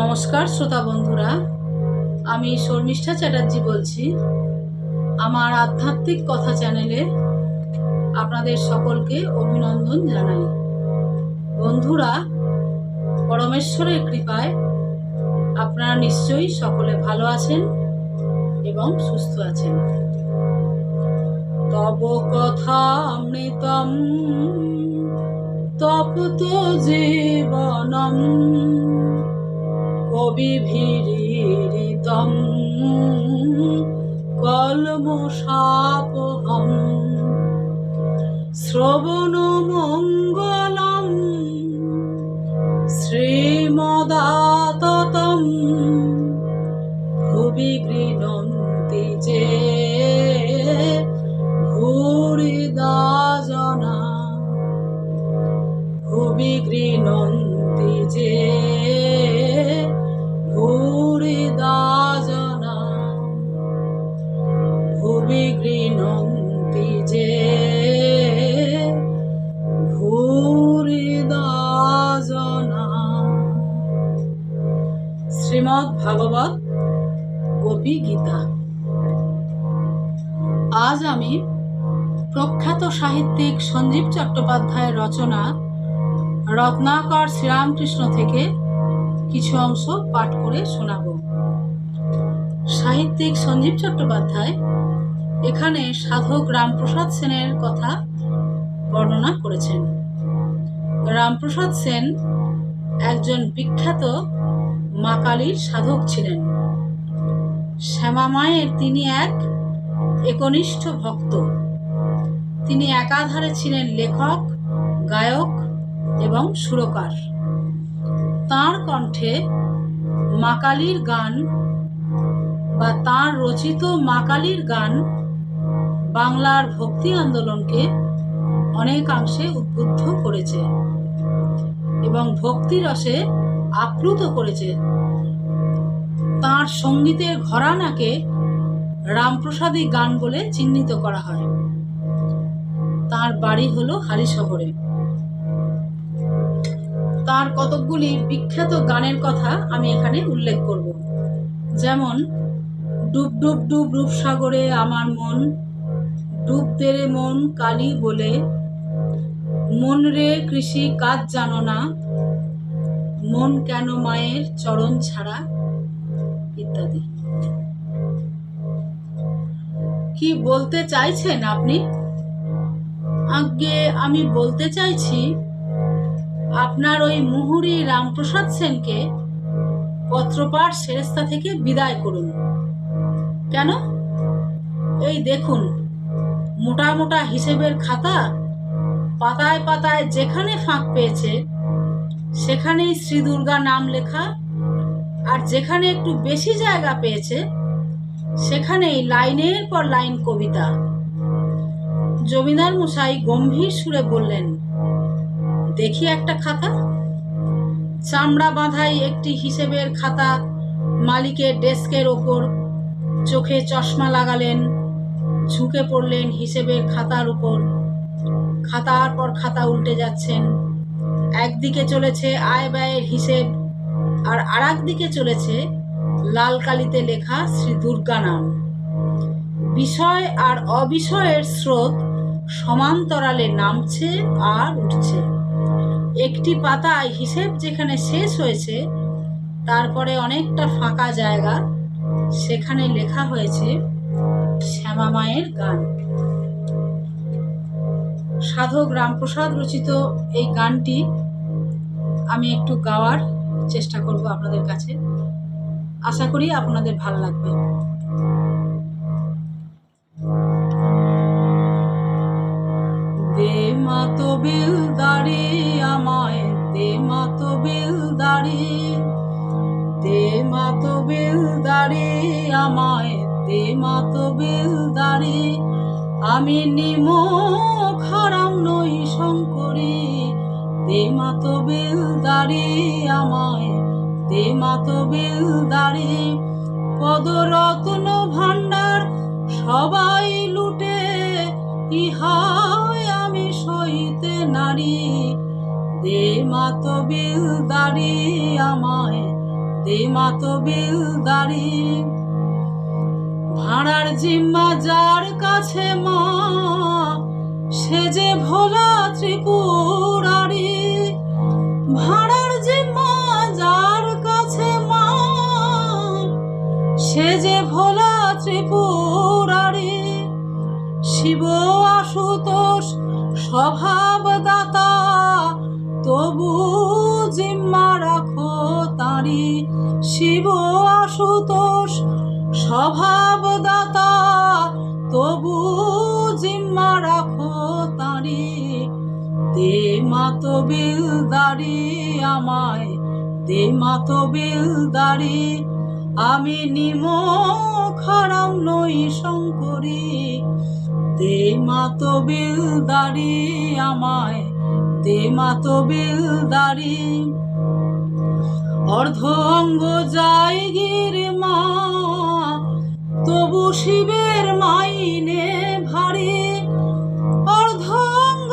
নমস্কার, শ্রোতা বন্ধুরা। আমি শর্মিষ্ঠা চ্যাটার্জি বলছি। আমার আধ্যাত্মিক কথা চ্যানেলে আপনাদের সকলকে অভিনন্দন জানাই। বন্ধুরা, পরমেশ্বরের কৃপায় আপনারা নিশ্চয়ই সকলে ভালো আছেন এবং সুস্থ আছেন। তব কথা অমৃতম তপ্ত জীবনম। কবিভিরিতম কলমশাপহম শ্রবণমঙ্গলম শ্রীমদাততম। ভুবি আজ আমি প্রখ্যাত সাহিত্যিক সঞ্জীব চট্টোপাধ্যায়ের রচনা রত্নাকর শ্রীরামকৃষ্ণ থেকে কিছু অংশ পাঠ করে শোনাব। সাহিত্যিক সঞ্জীব চট্টোপাধ্যায় এখানে সাধক রামপ্রসাদ সেনের কথা বর্ণনা করেছেন। রামপ্রসাদ সেন একজন বিখ্যাত মা কালীর সাধক ছিলেন। শ্যামা মায়ের তিনি এক একনিষ্ঠ ভক্ত। তিনি একাধারে ছিলেন লেখক, গায়ক এবং সুরকার। তার কণ্ঠে মাকালির গান বা তার রচিত মাকালির গান বাংলার ভক্তি আন্দোলনকে অনেকাংশে উদ্বুদ্ধ করেছে এবং ভক্তি রসে আপ্লুত করেছে। তার সঙ্গীতের ঘরানাকে রামপ্রসাদী গান বলে চিহ্নিত করা হয়। তার বাড়ি হলো হালি শহরে তার কতকগুলি বিখ্যাত গানের কথা আমি এখানে উল্লেখ করব। যেমন, ডুব ডুব ডুব রূপসাগরে আমার মন, ডুব দেরে মন কালি বলে, মন রে কৃষি কাজ জানো না, মন কেন মায়ের চরণ ছাড়া, ইত্যাদি। কি বলতে চাইছেন আপনি? আগে আমি বলতে চাইছি, আপনার ওই মুহুরি রামপ্রসাদ সেনকে পত্রপাঠ সেরেস্তা থেকে বিদায় করুন। কেন? এই দেখুন, মোটা মোটা হিসেবের খাতা পাতায় পাতায় যেখানে ফাঁক পেয়েছে, সেখানেই শ্রী দুর্গা নাম লেখা, আর যেখানে একটু বেশি জায়গা পেয়েছে সেখানেই লাইনের পর লাইন কবিতা। জমিদার মশাই গম্ভীর সুরে বললেন, দেখি একটা খাতা। চামড়া বাঁধাই একটি হিসেবের খাতা, মালিকের ডেস্কের ওপর চোখে চশমা লাগালেন, ঝুঁকে পড়লেন হিসেবের খাতার উপর। খাতার পর খাতা উল্টে যাচ্ছেন। একদিকে চলেছে আয় ব্যয়ের হিসেব, আর আর দিকে চলেছে লাল কালিতে লেখা শ্রী দুর্গা নাম। বিষয় আর অবিষয়ের স্রোত সমান্তরালে নামছে আর উঠছে। একটি পাতায় হিসেব যেখানে শেষ হয়েছে, তারপরে অনেকটা ফাঁকা জায়গা, সেখানে লেখা হয়েছে শ্যামা মায়ের গান। সাধক রামপ্রসাদ রচিত এই গানটি আমি একটু গাওয়ার চেষ্টা করব আপনাদের কাছে। আশা করি আপনাদের ভালো লাগবে। দে বিল দাড়ি আমায় বিল দাড়ি বিল দাড়ি আমায় বিল দাড়ি আমি নিম খারাম নই শঙ্করী, দে মাতো বিল দাড়ি আমায় দে মাতো বিল দাড়ি পদরত্ন ভাণ্ডার সবাই লুটে ইহায় আমি সইতে নারী। দে মাতো বিল দাড়ি আমায়, দে মাতবিল দাড়ি ভাড়ার জিম্মা যার কাছে মা স্বভাব দাতা তবু জিম্মা রাখো তারি শিব আশুতোষ। স্বভাবদাতা, তবু জিম্মা রাখো তারি দে মাতবিল দাড়ি আমায়, দে মাতবিল দাড়ি আমি নিম খারাম নই শঙ্করী। দে মাতবিল দাড়ি আমায়, দে মাতবিল দাড়ি। অর্ধ অঙ্গ যায় গির মা, তবু শিবের মাইনে ভারী। অর্ধ অঙ্গ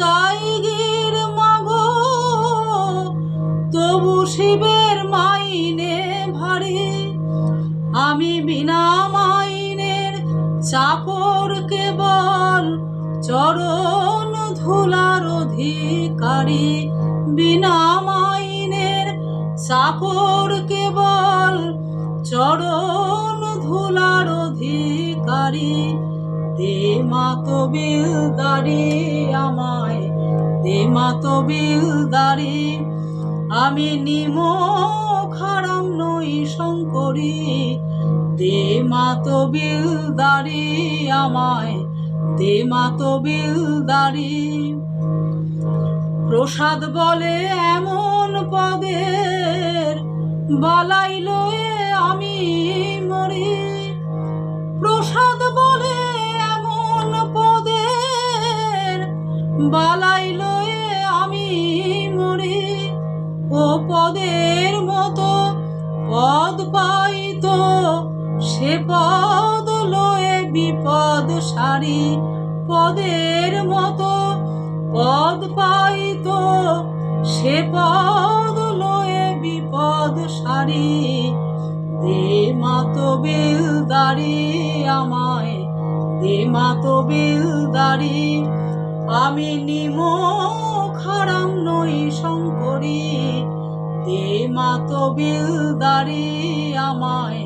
যায় গির তবু শিবের অধিকারী বিনা মাইনের চাকর কেবল, চরণ ধুলার অধিকারী। দে মাতবিল দাড়ি আমায়, দে মাতবিল দাড়ি। আমি নিম খারাম নই শঙ্করী, দে মাতবিল দাড়ি আমায়, দে মাতবিল দাড়ি। প্রসাদ বলে এমন পদের বালাই লয়ে আমি মরি। প্রসাদ বলে এমন পদের বালাই লয়ে আমি মরি। ও পদের মতো পদ পাইতো সে পদ লয়ে বিপদ সারি। পদের মতো পদ পাইতো সে পদ লয়ে বিপদ সারি। দে মাতবিল দাড়ি আমায়, দে মাতবিল দাড়ি। আমি নিম খারাম নই শঙ্করী, দে মাতবিল দাড়ি আমায়,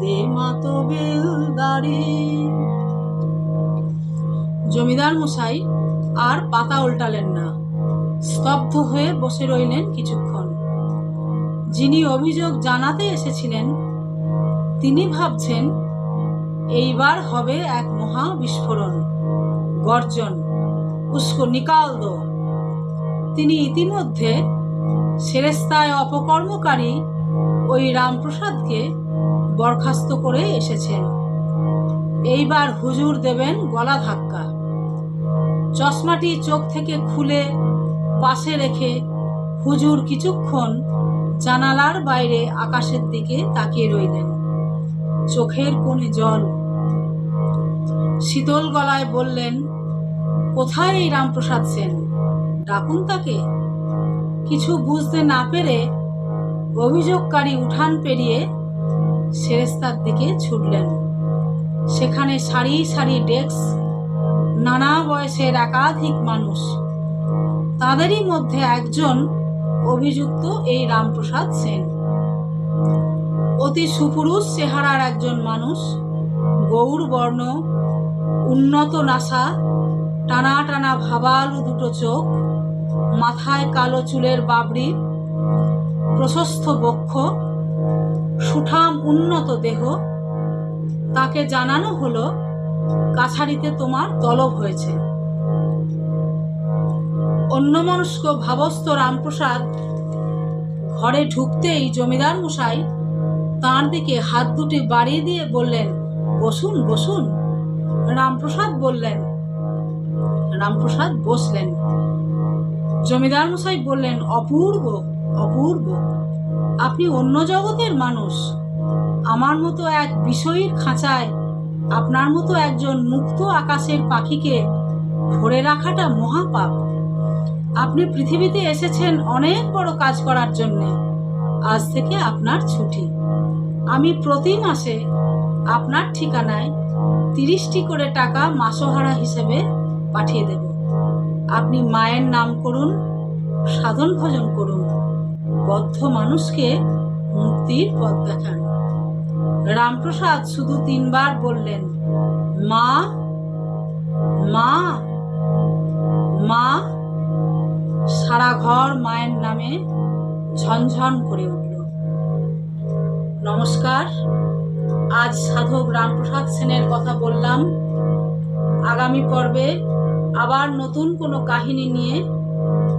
দে মাতবিল দাড়ি। জমিদার মশাই আর পাতা উল্টালেন না। স্তব্ধ হয়ে বসে রইলেন কিছুক্ষণ। যিনি অভিযোগ জানাতে এসেছিলেন, তিনি ভাবছেন, এইবার হবে এক মহা বিস্ফোরণ। গর্জন, উস্কো নিকাল দো তিনি ইতিমধ্যে সেরেস্তায় অপকর্মকারী ওই রামপ্রসাদকে বরখাস্ত করে এসেছেন। এইবার হুজুর দেবেন গলা ধাক্কা। চশমাটি চোখ থেকে খুলে পাশে রেখে হুজুর কিছুক্ষণ জানালার বাইরে আকাশের দিকে তাকিয়ে রইলেন। চোখের কোণে জল। শীতল গলায় বললেন, কোথায় এই রামপ্রসাদ সেন? ডাকুন তাকে। কিছু বুঝতে না পেরে অভিযোগকারী উঠান পেরিয়ে সেরেস্তার দিকে ছুটলেন। সেখানে সারি সারি ডেস্ক নানা বয়সের একাধিক মানুষ। তাদেরই মধ্যে একজন অভিযুক্ত এই রামপ্রসাদ সেন। অতি সুপুরুষ চেহারার একজন মানুষ, গৌর বর্ণ, উন্নত নাসা, টানা টানা ভাবালু দুটো চোখ, মাথায় কালো চুলের বাবড়ি প্রশস্ত বক্ষ, সুঠাম উন্নত দেহ। তাকে জানানো হলো কাছারিতে তোমার তলব হয়েছে। অন্যমনস্ক ভাবস্থ রামপ্রসাদ ঘরে ঢুকতেই জমিদার মশাই তাঁর দিকে হাত দুটি বাড়িয়ে দিয়ে বললেন, বসুন বসুন। রামপ্রসাদ বললেন, রামপ্রসাদ বসলেন। জমিদার মশাই বললেন, অপূর্ব অপূর্ব। আপনি অন্য জগতের মানুষ। আমার মতো এক বিষয়ীর খাঁচায় আপনার মতো একজন মুক্ত আকাশের পাখিকে ধরে রাখাটা মহাপাপ। আপনি পৃথিবীতে এসেছেন অনেক বড় কাজ করার জন্যে। আজ থেকে আপনার ছুটি। আমি প্রতি মাসে আপনার ঠিকানায় তিরিশটি করে টাকা মাসোহারা হিসেবে পাঠিয়ে দেব। আপনি মায়ের নাম করুন, সাধন ভজন করুন। বদ্ধ মানুষকে মুক্তির পথ দেখান। রামপ্রসাদ শুধু তিনবার বললেন, মা মা মা। সারা ঘর মায়ের নামে ঝনঝন করে উঠল। নমস্কার, আজ সাধক রামপ্রসাদ সেনের কথা বললাম। আগামী পর্বে আবার নতুন কোনো কাহিনী নিয়ে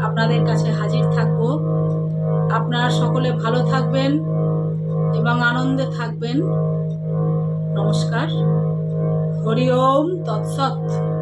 আপনাদের কাছে হাজির থাকব। আপনারা সকলে ভালো থাকবেন। এবং আনন্দে থাকবেন। নমস্কার। হরি ওম তৎসৎ।